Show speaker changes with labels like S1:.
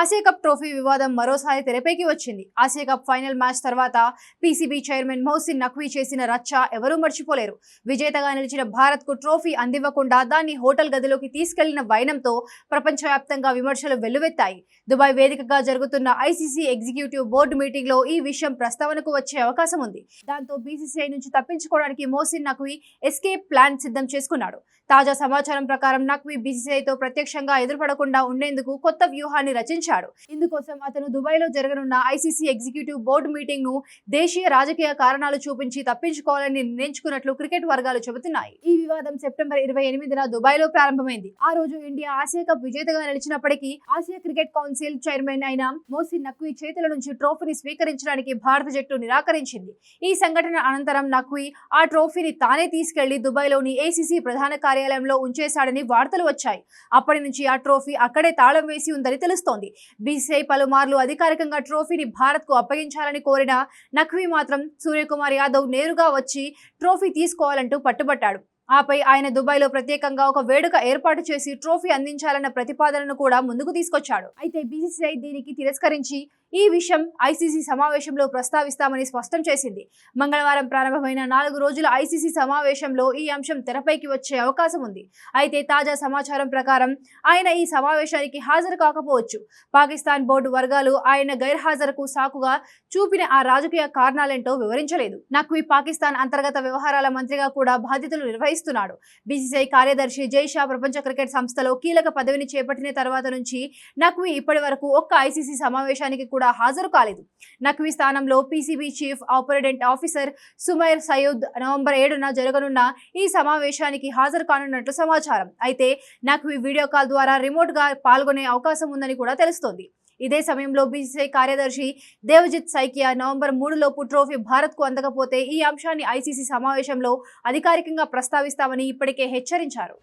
S1: Asia cup trophy వివాదం మరోసారి తెరపైకి వచ్చింది. ఆసియా కప్ ఫైనల్ మ్యాచ్ తర్వాత పీసీబీ చైర్మన్ మౌసిన్ నఖ్వీ చేసిన రచ్చ ఎవరూ మర్చిపోలేరు. విజేతగా నిలిచిన భారత్కు ట్రోఫీ అందివ్వకుండా దాన్ని హోటల్ గదిలోకి తీసుకెళ్ళిన వైనంతో ప్రపంచవ్యాప్తంగా విమర్శలు వెల్లువెత్తాయి. దుబాయ్ వేదికగా జరుగుతున్న ఐసీసీ ఎగ్జిక్యూటివ్ బోర్డు మీటింగ్లో ఈ విషయం ప్రస్తావనకు వచ్చే అవకాశం ఉంది. దాంతో బీసీసీఐ నుంచి తప్పించుకోవడానికి మోసిన్ నఖ్వీ ఎస్కేప్ ప్లాన్ సిద్ధం చేసుకున్నాడు. తాజా సమాచారం ప్రకారం నఖ్వీ బీసీసీఐతో ప్రత్యక్షంగా ఎదురుపడకుండా ఉండేందుకు కొత్త వ్యూహాన్ని రచించాడు ఇందుకోసం అతను దుబాయ్లో జరగనున్న ఐసీసీ ఎగ్జిక్యూటివ్ బోర్డు మీటింగ్ను దేశీయ రాజకీయ కారణాలు చూపించి తప్పించుకోవాలని నిర్ణయించుకున్నట్లు క్రికెట్ వర్గాలు చెబుతున్నాయి. ఈ వివాదం సెప్టెంబర్ ఇరవై ఎనిమిదిన దుబాయ్లో ప్రారంభమైంది. ఆ రోజు ఇండియా ఆసియా కప్ విజేతగా నిలిచినప్పటికీ ఆసియా క్రికెట్ కౌన్సిల్ చైర్మన్ అయిన మోసిన్ నక్వీ చేతుల నుంచి ట్రోఫీని స్వీకరించడానికి భారత జట్టు నిరాకరించింది. ఈ సంఘటన అనంతరం నక్వీ ఆ ట్రోఫీని తానే తీసుకెళ్ళి దుబాయ్లోని ఏసీసీ ప్రధాన కార్యాలయంలో ఉంచేశాడని వార్తలు వచ్చాయి. అప్పటి నుంచి ఆ ట్రోఫీ అక్కడే తాళం వేసి ఉందని తెలుస్తోంది. బీసీఐ పలుమార్లు అధికారికంగా ట్రోఫీని భారత్కు అప్పగించాలని కోరిన నఖ్వీ మాత్రం సూర్యకుమార్ యాదవ్ నేరుగా వచ్చి ట్రోఫీ తీసుకోవాలంటూ పట్టుబట్టాడు. ఆపై ఆయన దుబాయ్లో ప్రత్యేకంగా ఒక వేడుక ఏర్పాటు చేసి ట్రోఫీ అందించాలన్న ప్రతిపాదనను కూడా ముందుకు తీసుకొచ్చాడు. అయితే బీసీసీఐ దీనికి తిరస్కరించి ఈ విషయం ఐసీసీ సమావేశంలో ప్రస్తావిస్తామని స్పష్టం చేసింది. మంగళవారం ప్రారంభమైన నాలుగు రోజుల ఐసీసీ సమావేశంలో ఈ అంశం తెరపైకి వచ్చే అవకాశం ఉంది. అయితే తాజా సమాచారం ప్రకారం ఆయన ఈ సమావేశానికి హాజరు కాకపోవచ్చు. పాకిస్తాన్ బోర్డు వర్గాలు ఆయన గైర్హాజరుకు సాకుగా చూపిన ఆ రాజకీయ కారణాలేంటో వివరించలేదు. నఖ్వీ పాకిస్తాన్ అంతర్గత వ్యవహారాల మంత్రిగా కూడా బాధ్యతలు నిర్వహిస్తున్నాడు బీసీసీఐ కార్యదర్శి జైషా ప్రపంచ క్రికెట్ సంస్థలో కీలక పదవిని చేపట్టిన తర్వాత నుంచి నక్వీ ఇప్పటి వరకు ఒక్క ఐసీసీ సమావేశానికి కూడా హాజరు కాలేదు. నక్వీ స్థానంలో PCB chief operating officer Sumair Syed November ఏడున జరగనున్న ఈ సమావేశానికి హాజరు కానున్నట్లు సమాచారం. అయితే నక్వీ వీడియో కాల్ ద్వారా రిమోట్గా పాల్గొనే అవకాశం ఉందని కూడా తెలుస్తోంది. ఇదే సమయంలో బీసీసీఐ కార్యదర్శి దేవజిత్ సైకియా నవంబర్ మూడులోపు ట్రోఫీ భారత్కు అందకపోతే ఈ అంశాన్ని ఐసీసీ సమావేశంలో అధికారికంగా ప్రస్తావిస్తామని ఇప్పటికే హెచ్చరించారు.